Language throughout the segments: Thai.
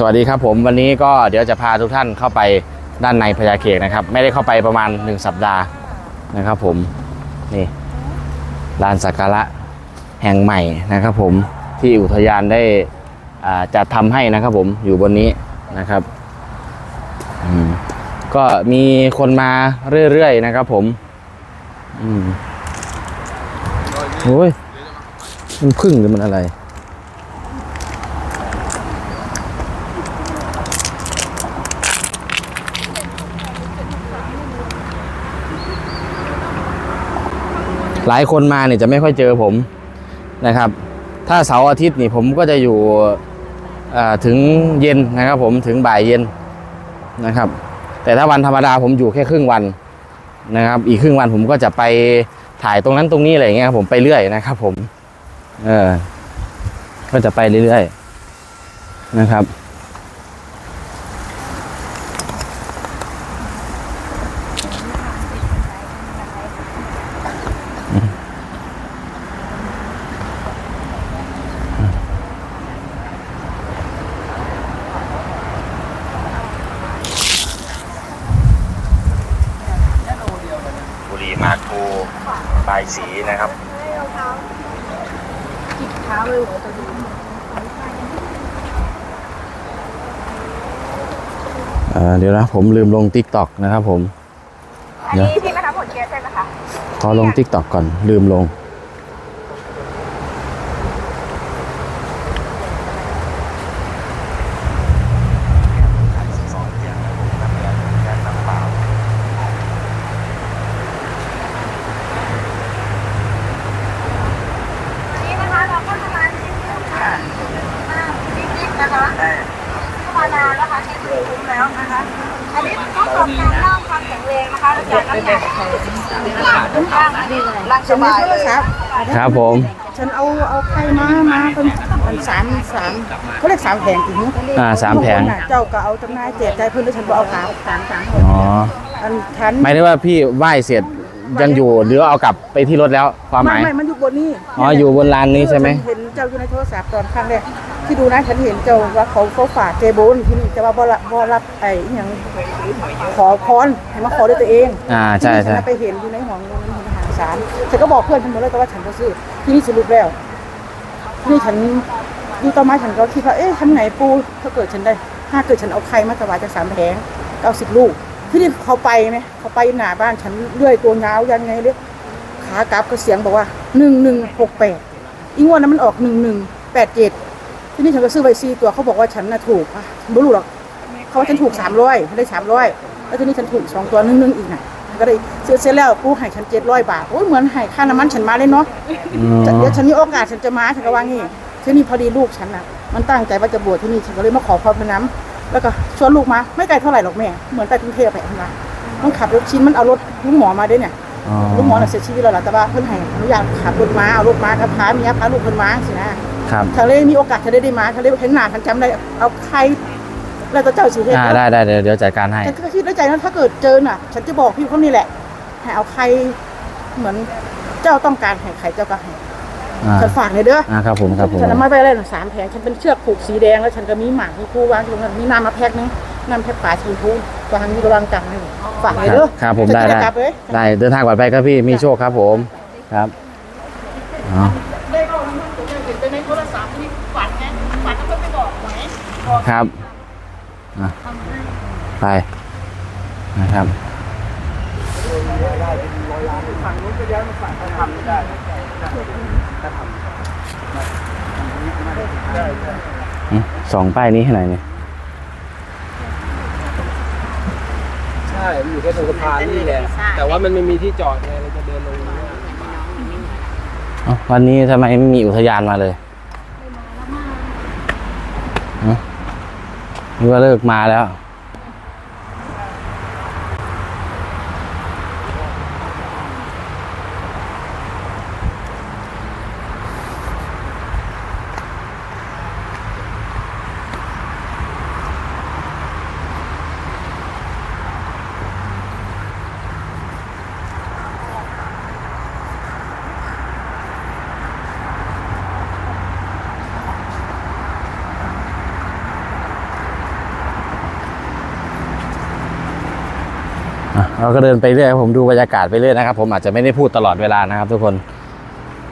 สวัสดีครับผมวันนี้ก็เดี๋ยวจะพาทุกท่านเข้าไปด้านในพญาเขกนะครับ ไม่ได้เข้าไปประมาณ 1 สัปดาห์นะครับผมนี่ลานสักการะแห่งใหม่นะครับผมที่อุทยานได้อ่าจัดทำให้นะครับผมอยู่บนนี้นะครับก็มีคนมาเรื่อยๆนะครับผมอืมโอ้ยมันพึ่งหรือมันอะไร หลายคนมาเนี่ยจะไม่ค่อยเจอผมนะครับ ถ้าเสาร์อาทิตย์นี่ผมก็จะอยู่ถึงเย็นนะครับ ผมถึงบ่ายเย็นนะครับ แต่ถ้าวันธรรมดาผมอยู่แค่ครึ่งวันนะครับ อีกครึ่งวันผมก็จะไปถ่ายตรงนั้นตรงนี้อะไรอย่างเงี้ยครับผมไปเรื่อยนะครับ ผม เออก็จะไปเรื่อยๆนะครับ บุรีมาคูบายสีนะครับเอ่อเดี๋ยวนะผมลืมลง t ิ k t o k นะครับผมอันนี้พี่มาทำผลเกียร์ใช่ไหมคะขอลง t ิ k t o k ก่อนลืมลง อันนี้นะคะเราก็จะมาชิมดูค่ะชิมนะคะมานานแล้วค่ะชิมดูคุ้มแล้วนะคะ อันนี้ต้องสอบการร่างความแข็งแรงนะคะแล้วจากน้ำหนักร่างร่างสบายเลยครับผม ฉันเอาเอาไข่มามาเป็นเป็นสามสามเขาเรียกสามแผงถึงอ่าสามแผง เจ้าก็เอาจำหนายแจกใจายเพื่อนแล้วฉันก็เอาสามสามสามอ๋ออันฉันหมายถึงว่าพี่ไหว้เสร็จยังอยู่หรือเอากลับไปที่รถแล้วความหไม่มาย ไม่มันอยู่บนนี้อ๋ออยู่บนลานนี้ใช่ไหมฉัเห็นเจ้าอยู่ในโทรศัพท์ตอนครั้งแรก ที่ดูนะฉันเห็นเจ้าว่าเขาเขาฝากเจโบนที่นี่จะว่าบ่รับบ่รับไอ้อหย่างขอพรให้มาขอด้วยตัวเองอ่าใช่ที่ใช่ฉันไปเห็นอยู่ในห้องนั้นห้องอาหารสารฉันก็บอกเพื่อนฉันหมดเลยแต่ว่าฉันก็ซื้อที่นี่สรุปแล้วนี่ฉันดูต่อมาฉันก็คิดว่าเอ๊ะทำไงปูถ้าเกิดฉันได้ ถ้าเกิดฉันเอาไข่มาถวายจากสามแผงเก้าสิบลูก ที่นี่เขาไปไหมเขาไปหน้าบ้านฉันเลื่อยตัวยาวยันไงเรียกขากลับก็เสียงบอกว่าหนึ่งหนึ่งหกแปดอีงวดนั้นมันออกหนึ่งหนึ่งแปดเจ็ด ที่นี่ฉันก็ซื้อไปซีตัวเขาบอกว่าฉันน่ะถูกอะฉันไม่รู้หรอกเขาว่าฉันถูกสามร้อยฉันได้สามร้อยแล้วทีนี้ฉันถูกสองตัวหนึ่งหนึ่งอีกน่ะก็เลยซื้อเสร็จแล้วปูให้ฉันเจ็ดร้อยบาทโอ้ยเหมือนให้ค่าน้ำมันฉันมาเลยเนาะอ๋อเดี๋ยวฉันมีโอกาสฉันจะมาฉันก็ว่างี้ที่นี่พอดีลูกฉันน่ะมันตั้งใจว่าจะบวชที่นี่ฉันก็เลยมาขอพรพระน้ำแล้วก็ชวนลูกมาไม่ไกลเท่าไหร่หรอกแม่เหมือนไปกรุงเทพไปทำงานต้องขับรถชิ้นมันเอารถลุงหมอมาด้วยเนี่ยอ๋อลุงหมอน่ะเสียชีวิตแล้วล่ะแต่ว่าเพิ่นให้อนุญาตขับรถมาเอารถมากับพาเมียพาลูกเพิ่นมาสินะ ครับฉันเลยมีโอกาสฉันได้ได้มาฉันเลยเห็นหน้าฉันจำได้เอาใครแล้วก็เจ้าสิเฮ็ดอ่าได้ได้เดี๋ยวเดี๋ยวจัดการให้ฉันก็คิดในใจนะถ้าเกิดเจอน่ะ ฉันจะบอกพี่เขานี่แหละให้เอาใครเหมือนเจ้าต้องการให้ใครเจ้าก็ให้อ่าฉันฝากเลยเด้ออ่าครับผมครับผมฉันเอามาไปเลยหนึ่งสามแผงฉันเป็นเชือกผูกสีแดงแล้วฉันก็มีหมากมีคู่วางอยู่ตรงนั้นมีน้ำมาแพ็คนึงน้ำแพ็คฝาชีพูวางอยู่ระวังจังนี่ฝากเลยเด้อครับผมฉันได้จะได้กลับเลยได้เดินทางปลอดภัยครับพี่มีโชคครับผมครับอ๋อ ได้ก็มันจะเห็นในโทรศัพท์ที่ฝันไงฝันแล้วก็ไปบอกไหม ครับอะไปนะครับฝั่งนู้นก็ย้ายมาฝั่งเขาทำไม่ได้อืมสองป้ายนี้ให้หน่อยเนี่ยใช่มันอยู่แค่ตรงสะพานนี่แหละแต่ว่ามันไม่มีที่จอดไงเราจะเดินลงนี้อ๋อวันนี้ทำไมไม่มีอุทยานมาเลยฮะ นึกว่าเลิกมาแล้ว เราก็เดินไปเรื่อยผมดูบรรยากาศไปเรื่อยนะครับ ผมอาจจะไม่ได้พูดตลอดเวลานะครับ ทุกคน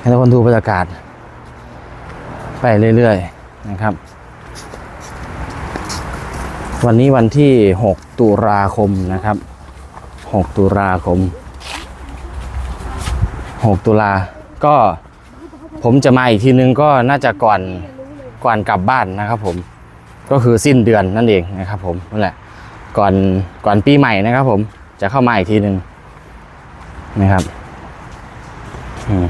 ให้ทุกคนดูบรรยากาศ ไปเรื่อยๆนะครับ วันนี้วันที่ 6 ตุลาคมนะครับ 6 ตุลาคม 6 ตุลาก็ผมจะมาอีกทีนึงก็น่าจะก่อนก่อนกลับบ้านนะครับ ผมก็คือสิ้นเดือนนั่นเองนะครับ ผมนั่นแหละก่อนก่อนปีใหม่นะครับ ผม จะเข้ามาอีกทีหนึ่งนะครับ อืม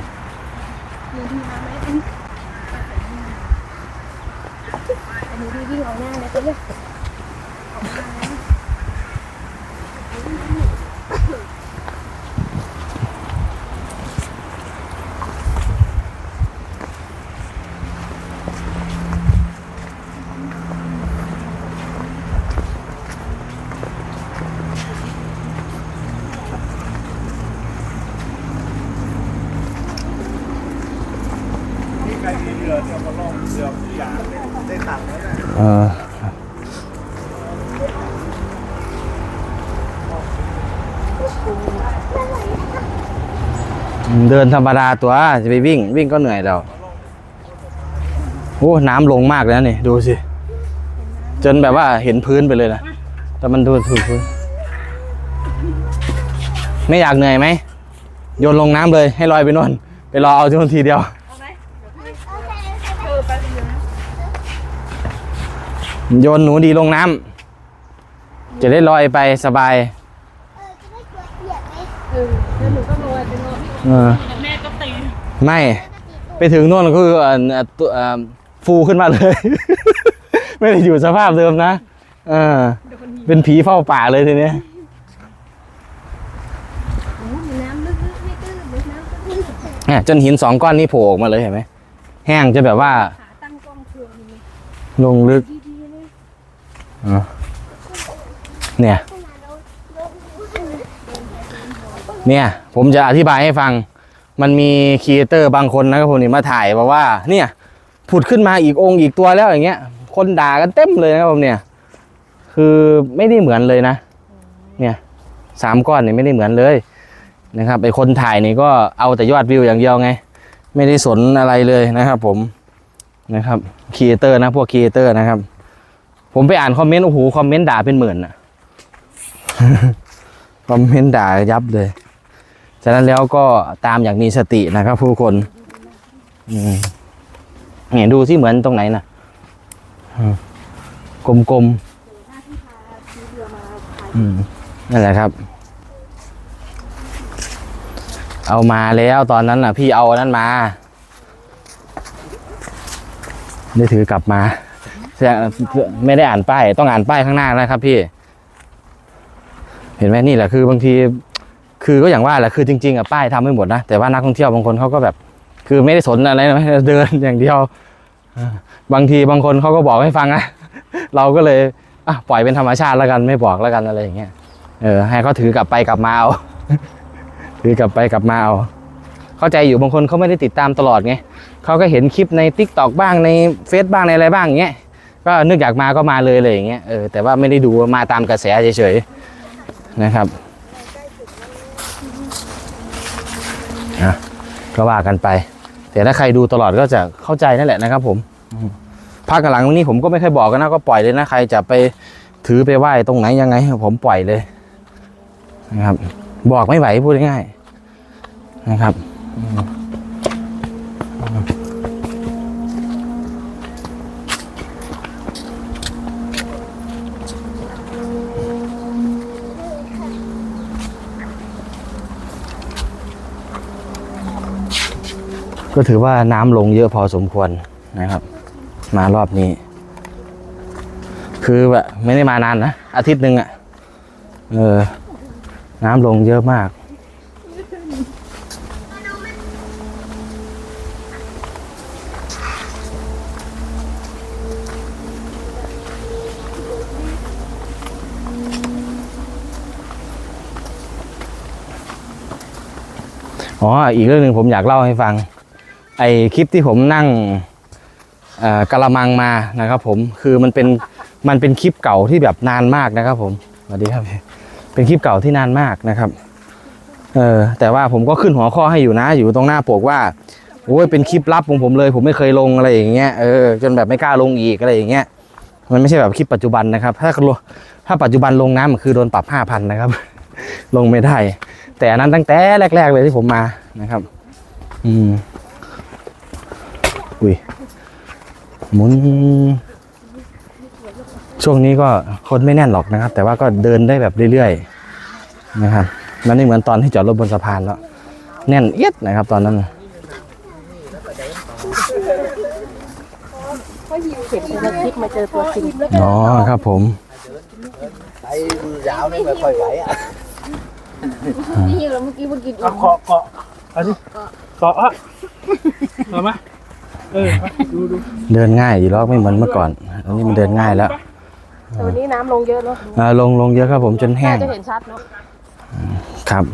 เออเดินธรรมดาตัวจะไปวิ่ง วิ่งก็เหนื่อยแล้วโอ้น้ำลงมากแล้วนี่ ดูสิ จนแบบว่าเห็นพื้นไปเลยนะแต่มันดูถูกพื้นไม่อยากเหนื่อยไหมโยนลงน้ำเลยให้ลอยไปนอนไปรอเอาที่นนทีเดียว โยนหนูดีลงน้ำจะได้ลอยไปสบายเออไม่ไปถึงโน่นก็คือเอ่อเอ่อตัวเอ่อฟูขึ้นมาเลย ไม่ได้อยู่สภาพเดิมนะเออเป็นผีเฝ้าป่าเลยทีเนี้ยเนี่ยจนหินสองก้อนนี้โผล่ออกมาเลยเห็นไหมแห้งจะแบบว่าลงลึกอะ เนี่ย เนี่ย ผมจะอธิบายให้ฟัง มันมีครีเอเตอร์บางคนนะครับผมนี่มาถ่ายบอกว่า เนี่ยผุดขึ้นมาอีกองค์อีกตัวแล้วอย่างเงี้ย คนด่ากันเต็มเลยนะครับผมเนี่ย คือไม่ได้เหมือนเลยนะ เนี่ยสามก้อนเนี่ยไม่ได้เหมือนเลยนะครับไอคนถ่ายนี่ก็เอาแต่ยอดวิวอย่างเดียวไง ไม่ได้สนอะไรเลยนะครับผมนะครับครีเอเตอร์นะพวกครีเอเตอร์นะครับ ผมไปอ่านคอมเมนต์โอ้โหคอมเมนต์ด่าเป็นหมื่นอะคอมเมนต์ด่ายับเลยฉะนั้นแล้วก็ตามอย่างมีสตินะครับผู้คนอืมเนี่ยดูที่เหมือนตรงไหนนะกลมๆอืมนั่นแหละครับ เอามาแล้วตอนนั้นน่ะ พี่เอานั้นมา ได้ถือกลับมา ไม่ได้อ่านป้าย ต้องอ่านป้ายข้างหน้านะครับพี่ เห็นไหมนี่แหละคือบางที คือก็อย่างว่าแหละคือจริงๆอะป้ายทำไม่หมดนะแต่ว่านักท่องเที่ยวบางคนเขาก็แบบ คือไม่ได้สนอะไรนะเดินอย่างเดียวบางทีบางคนเขาก็บอกให้ฟังนะเราก็เลยอะปล่อยเป็นธรรมชาติแล้วกันไม่บอกแล้วกันอะไรอย่างเงี้ยเออให้เขาถือกลับไปกลับมาเอาถือกลับไปกลับมาเอาเข้าใจอยู่บางคนเขาไม่ได้ติดตามตลอดไงเขาก็เห็นคลิปใน t ิ k t o k บ้างในเฟซบ้างในอะไรบ้างอย่างเงี้ย ก็นึกอยากมาก็มาเลยเลยอย่างเงี้ยเออแต่ว่าไม่ได้ดูมาตามกระแสเฉยๆนะครับนะก็ว่ากันไป แต่ถ้าใครดูตลอดก็จะเข้าใจนั่นแหละนะครับ ผมภาคหลังนี้ผมก็ไม่เคยบอกกันนะก็ปล่อยเลยนะใครจะไปถือไปไหว้ตรงไหนยังไง ผมปล่อยเลยนะครับ บอกไม่ไหวพูดง่ายๆนะครับ ก็ถือว่าน้ำลงเยอะพอสมควรนะครับ มารอบนี้ คือแบบไม่ได้มานานนะ อาทิตย์หนึ่งอะ่ะ เออ น้ำลงเยอะมาก อ๋อ อีกเรื่องหนึ่งผมอยากเล่าให้ฟัง ไอคลิปที่ผมนั่งกะละมังมานะครับ ผมคือมันเป็นมันเป็นคลิปเก่าที่แบบนานมากนะครับ ผมสวัสดีครับพี่เป็นคลิปเก่าที่นานมากนะครับเออแต่ว่าผมก็ขึ้นหัวข้อให้อยู่นะ อยู่ตรงหน้าปกว่าโอ้ยเป็นคลิปลับของผมเลย ผมไม่เคยลงอะไรอย่างเงี้ยเออจนแบบไม่กล้าลงอีกอะไรอย่างเงี้ยมันไม่ใช่แบบคลิปปัจจุบันนะครับ ถ้าถ้าปัจจุบันลงน้ำมันคือโดนปรับห้าพันนะครับ ลงไม่ได้ แต่นนั้นตั้งแต่แรก ๆ เลยที่ผมมานะครับ อืม อุ้ยหมุน ช่วงนี้ก็คนไม่แน่นหรอกนะครับ แต่ว่าก็เดินได้แบบเรื่อยๆนะครับมันไม่เหมือนตอนที่จอดรถบนสะพานแล้วแน่นเอียดนะครับ ตอนนั้นเห็นในคลิปมาเจอตัวจริงอ๋อครับผม tại dạo này mà khỏi vậy á นี่เราเมื่อกี้เมื่อกี้เอาเกาะเกาะเอาดิเกาะอะเอาไหม เออเอาดูดูเดินง่ายอยู่แล้วไม่เหมือนเมื่อก่อน อันนี้มันเดินง่ายแล้วแต่วันนี้น้ำลงเยอะเนาะอ่าลงลงเยอะครับผมจนแห้น่างจะเห็นชัดเนาะครับ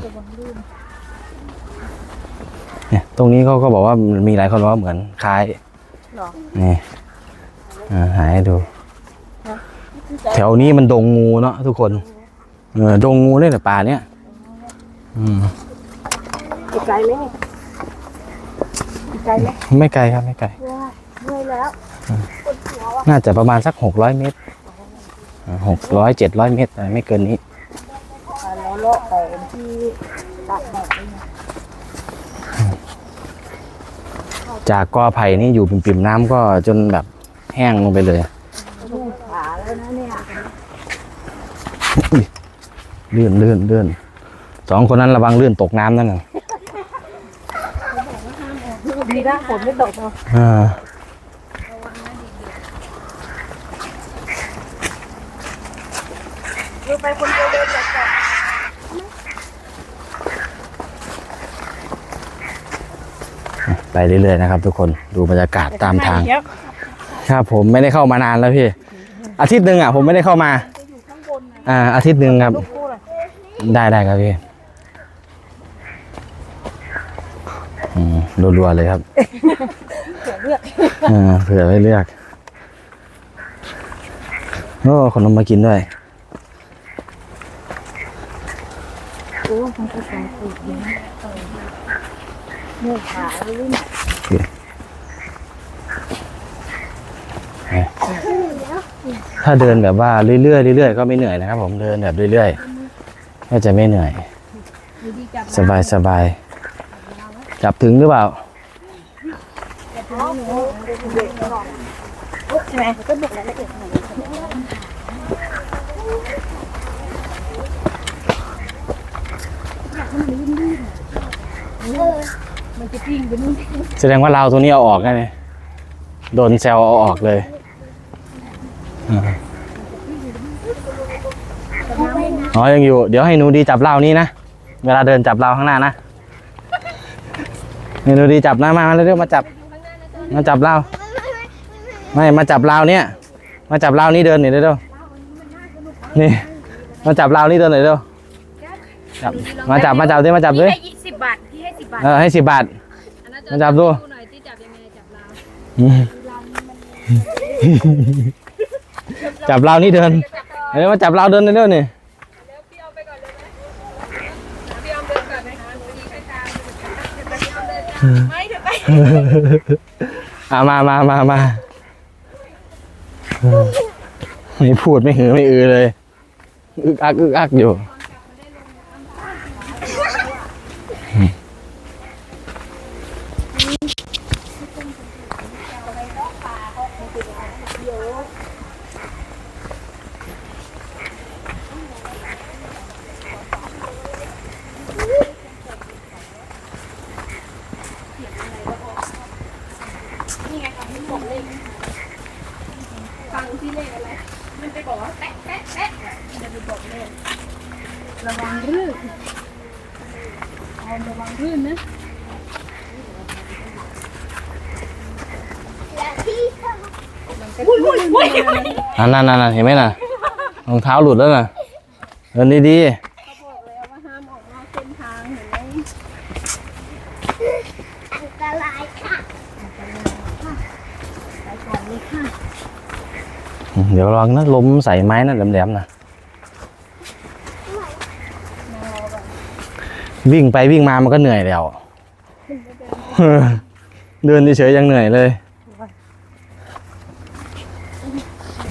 เนี่ยตรงนี้เขาก็บอกว่ามีหลายคนบอกว่าเหมือนคล้ายหรอนี่อ่าหายให้ดู แถวนี้มันดงงูเนาะทุกคนเออดงงูเนี่ยแต่ป่าเนี้ยอืม อีกไกลไหมนี่อีก ไกลไหมไม่ไกลครับไม่ไกลเหนื่อยแล้วน่าจะประมาณสักหกร้อยเมตรหกร้อยเจ็ดร้อยเมตรอะไรไม่เกินนี้แล้วเลาะไปที่ตัดแดดจากกอไผ่นี่อยู่ปิ่มๆน้ำก็จนแบบแห้งลงไปเลยขาแล้วนะเนี่ยลื่นลื่นลื่นสองคนนั้นระวังลื่นตกน้ำนั่นน่ะ ดีนะฝนไม่ตกเนาะอ่าดูไปคนเดียวเดินแบบไปเรื่อยๆนะครับ ทุกคนดูบรรยากาศตามทางครับผมไม่ได้เข้ามานานแล้วพี่ อาทิตย์หนึ่งอะผมไม่ได้เข้ามา อ่าอาทิตย์หนึ่งครับ ได้ได้ครับพี่อืม รัวๆเลยครับอ่าเผื่อไว้เลือกโอ้ขนมมากินด้วยถ้าเดินแบบว่าเรื่อยๆเรื่อยๆก็ไม่เหนื่อยนะครับ ผมเดินแบบเรื่อยๆก็จะไม่เหนื่อย สบายสบาย จับถึงหรือเปล่าแสดงว่าเราวตัวนี้เอาออกได้ไหมโดนแซวเอาออกเลยอ๋อยังอยู่ เดี๋ยวให้หนูดีจับเราวนี้นะ เวลาเดินจับเราวข้างหน้านะ นูดีจับนะมามาเร็วๆมาจับ มาจับเราวไม่มาจับเราวเนี่ย มาจับเราวนี้เดินหน่อยเร็วๆนี่ มาจับเราวนี้เดินหน่อยเร็วจับมาจับมาจับดิมาจับดิให้ยี่สิบบาทพี่ให้สิบบาทเออให้สิบบาทมาจับดูหน่อยที่จับยังไงจับเราอืมจับเรานี่เดินเดี๋ยวมาจับเราเดินเร็วๆนี่ พี่เอาไปก่อนเลยไหมพี่เอาเดินก่อนไหมคะหนูดีไปตาม ไม่เดี๋ยวไปอามามามามาไม่พูดไม่หือไม่อือเลย อึกอักอึกอักอยู่ นั่นนั่นนั่นเห็นไหมน่ะรองเท้าหลุดแล้วน่ะเดินดีๆเดี๋ยวลองนะล้มใส่ไม้นั่นแหลมๆนะวิ่งไปวิ่งมามันก็เหนื่อยแล้ว เดินเฉยๆยังเหนื่อยเลย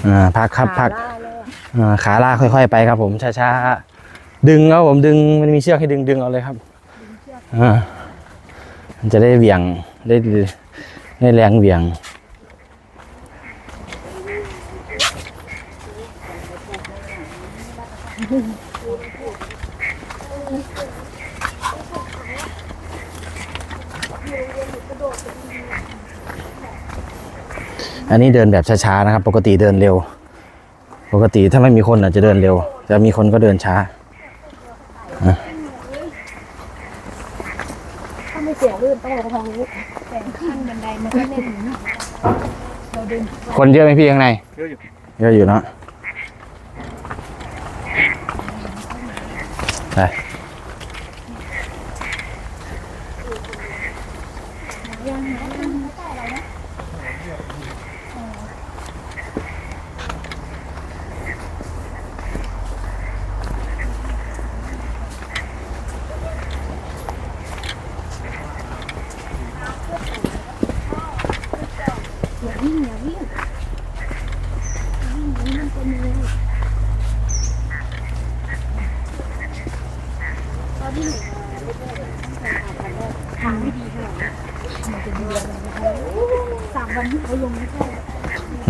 อ่าพักครับพักอ่าขาลากค่อย ๆ ไปครับ ผมช้าๆดึงครับผมดึงมันมีเชือกให้ดึงดึงเอาเลยครับอ่ามันจะได้เหวี่ยงได้ได้แรงเหวี่ยง อันนี้เดินแบบช้าๆนะครับ ปกติเดินเร็ว ปกติถ้าไม่มีคนอาจจะเดินเร็ว แต่มีคนก็เดินช้าถ้าไม่เสียลื่นต้องลงทางนี้แต่ขั้นบันไดมันก็เล่นคนเยอะไหมพี่ข้างในเยอะอยู่เยอะอยู่เนาะไป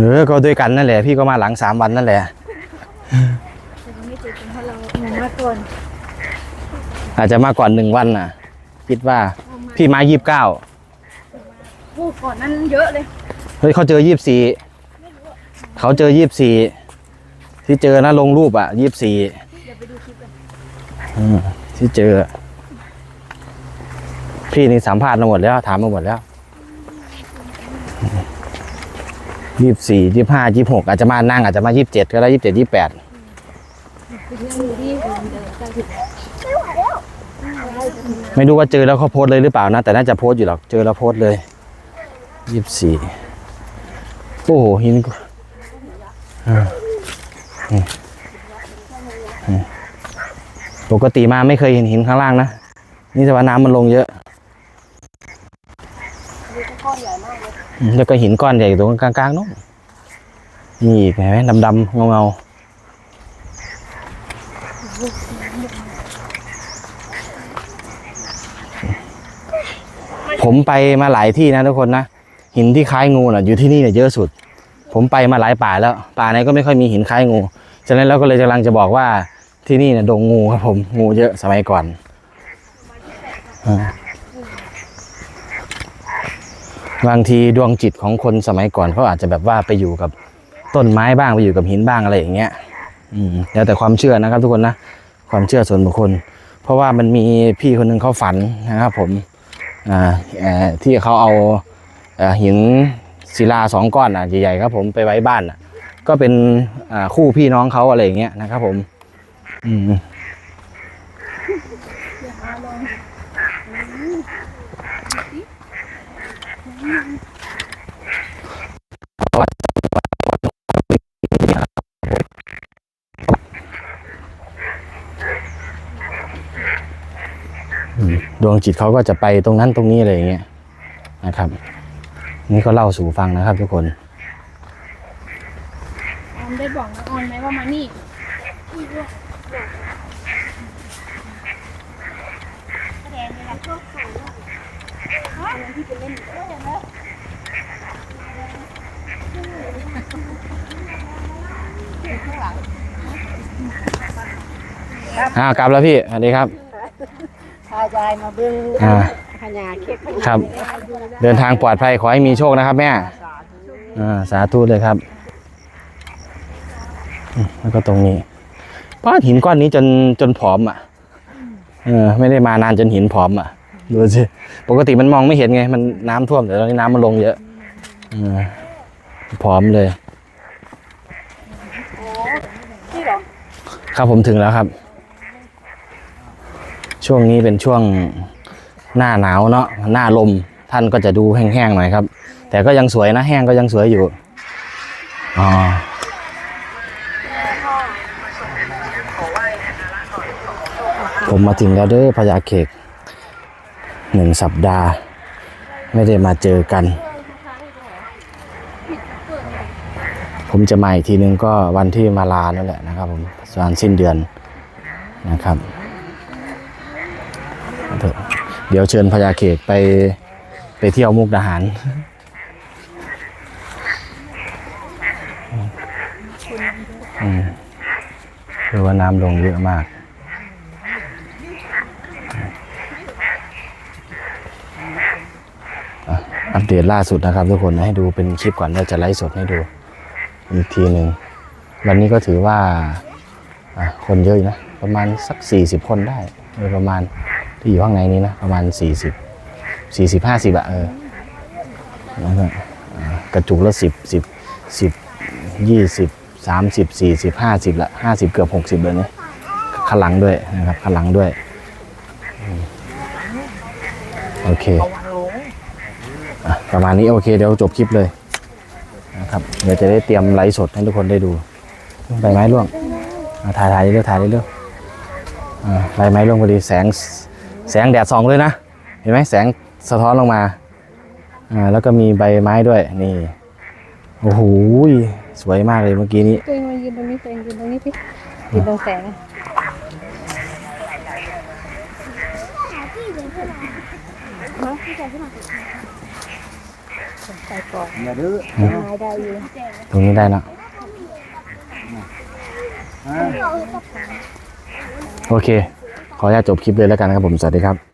เออก็ด้วยกันนั่นแหละ พี่ก็มาหลังสามวันนั่นแหละหนูมาก่อนอาจจะมาก่อนหนึ่งวันน่ะ คิดว่าพี่มายี่สิบเก้าผู้ก่อนนั้นเยอะเลย เฮ้ยเขาเจอยี่สิบสี่เขาเจอยี่สิบสี่ที่เจอนะลงรูปอะยี่สิบสี่ที่เจอ พี่นี่สัมภาษณ์มาหมดแล้ว ถามมาหมดแล้ว ยี่สิบสี่ยี่ห้ายี่หกอาจจะมานั่งอาจจะมายี่สิบเจ็ดก็ได้ยี่สิบเจ็ดยี่แปดไม่รู้ว่าเจอแล้วเขาโพสเลยหรือเปล่านะ แต่น่าจะโพสอยู่หรอกเจอแล้วโพสเลยยี่สิบสี่โอ้โหหินอ่ปกติมาไม่เคยเห็นหินข้างล่างนะนี่แต่ว่าน้ำมันลงเยอะอืม แล้วก็หินก้อนใหญ่อยู่ตรงกลางๆนู้นนี่อีกเห็นไหมดำๆเงาๆผมไปมาหลายที่นะทุกคนนะ หินที่คล้ายงูน่ะอยู่ที่นี่เนี่ยเยอะสุด ผมไปมาหลายป่าแล้ว ป่าไหนก็ไม่ค่อยมีหินคล้ายงู ฉะนั้นเราก็เลยกำลังจะบอกว่าที่นี่เนี่ยดงงูครับผมงูเยอะสมัยก่อนอ่า บางทีดวงจิตของคนสมัยก่อนเขาอาจจะแบบว่าไปอยู่กับต้นไม้บ้างไปอยู่กับหินบ้างอะไรอย่างเงี้ย อืมแล้วแต่ความเชื่อนะครับ ทุกคนนะความเชื่อส่วนบุคคล เพราะว่ามันมีพี่คนหนึ่งเขาฝันนะครับผมอ่าที่เขาเอาอหินศิลาสองก้อนอะใหญ่ๆครับผมไปไว้บ้านอะ ก็เป็นคู่พี่น้องเขาอะไรอย่างเงี้ยนะครับผม อืม ดวงจิตเขาก็จะไปตรงนั้นตรงนี้อะไรอย่างเงี้ยนะครับ นี่ก็เล่าสู่ฟังนะครับ ทุกคนออนได้บอกนะออนไหมว่ามานี่ที่เป็นเล่นเอ่ากลับแล้วพี่สวัสดีครับ พายายมาเบิ่งอ่า พญาเค้กครับ เดินทางปลอดภัยขอให้มีโชคนะครับแม่อ่าสาธุเลยครับอืมแล้วก็ตรงนี้ป้าหินก้อนนี้จนจนผอมอะเออไม่ได้มานานจนหินผอมอะดูสิปกติมันมองไม่เห็นไง มันน้ำท่วมแต่ตอนนี้น้ำมันลงเยอะเออ ผอมเลยครับผมถึงแล้วครับ ช่วงนี้เป็นช่วงหน้าหนาวเนาะหน้าลมท่านก็จะดูแห้งๆหน่อยครับ แต่ก็ยังสวยนะแห้งก็ยังสวยอยู่อ๋อผมมาถึงแล้วเด้อพญาเขกหนึ่งสัปดาห์ ไม่ได้มาเจอกัน ผมจะมาอีกทีนึงก็วันที่มาลานั่นแหละนะครับผมประมาณสิ้นเดือนนะครับ เดี๋ยวเชิญพญาเขกไปไปเที่ยวมุกดาหารคือว่าน้ำลงเยอะมาก อัปเดตล่าสุดนะครับทุกคนให้ดูเป็นคลิปก่อนแล้วจะไลฟ์สดให้ดู อีกทีหนึ่งวันนี้ก็ถือว่าคนเยอะอยู่นะ ประมาณสัก 40 คนได้โดยประมาณที่อยู่ข้างในนี้นะ ประมาณ 40 40 50อะเออแล้วก็กระจุกละ 10 10 10 20 30 40 50ละ50 เกือบ 60เลยนี่ข้าหลังด้วยนะครับขาหลังด้วย โอเค ประมาณนี้โอเค เดี๋ยวจบคลิปเลย นะครับเดี๋ยวจะได้เตรียมไลฟ์สดให้ทุกคนได้ดูใบไม้ร่วงอะถ่ายถ่ายเรื่อยๆถ่ายเรื่อยๆอ่าใบไม้ร่วงพอดีแสงแสงแดดส่องเลยนะ เห็นไหมแสงสะท้อนลงมาอ่าแล้วก็มีใบไม้ด้วยนี่โอ้โหสวยมากเลยเมื่อกี้นี้ตัวเองมายืนตรงนี้ตัวเองยืนตรงนี้พี่ยืนตรงแสง ใส่กล่องอย่าดื้อได้ได้อยู่ตรงนี้ได้แล้วโอเค ขออนุญาตจบคลิปเลยแล้วกันนะครับผม สวัสดีครับ